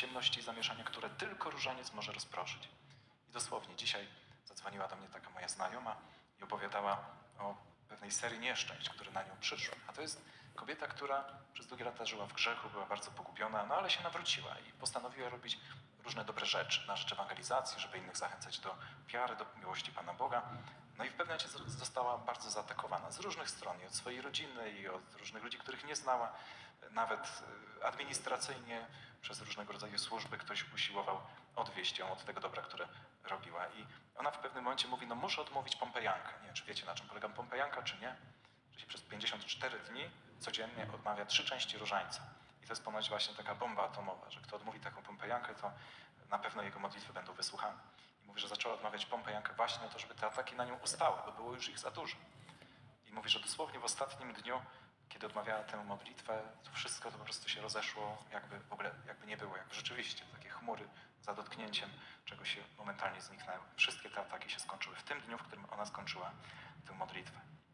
ciemności i zamieszania, które tylko różaniec może rozproszyć. I dosłownie dzisiaj zadzwoniła do mnie taka moja znajoma i opowiadała o pewnej serii nieszczęść, które na nią przyszły. A to jest kobieta, która przez długie lata żyła w grzechu, była bardzo pogubiona, no ale się nawróciła i postanowiła robić różne dobre rzeczy na rzecz ewangelizacji, żeby innych zachęcać do wiary, do miłości Pana Boga. No i w pewnym momencie została bardzo zaatakowana z różnych stron, i od swojej rodziny, i od różnych ludzi, których nie znała. Nawet y, administracyjnie przez różnego rodzaju służby ktoś usiłował odwieść ją od tego dobra, które robiła. I ona w pewnym momencie mówi, no muszę odmówić Pompejankę. Nie wiem, czy wiecie, na czym polega Pompejanka, czy nie? Że się przez 54 dni codziennie odmawia trzy części różańca. I to jest ponoć właśnie taka bomba atomowa, że kto odmówi taką Pompejankę, to na pewno jego modlitwy będą wysłuchane. I mówi, że zaczęła odmawiać Pompejankę właśnie o to, żeby te ataki na nią ustały, bo było już ich za dużo. I mówi, że dosłownie w ostatnim dniu, kiedy odmawiała tę modlitwę, to wszystko to po prostu się rozeszło, jakby w ogóle jakby nie było, jakby rzeczywiście takie chmury za dotknięciem czegoś się momentalnie zniknęły. Wszystkie te ataki się skończyły w tym dniu, w którym ona skończyła tę modlitwę.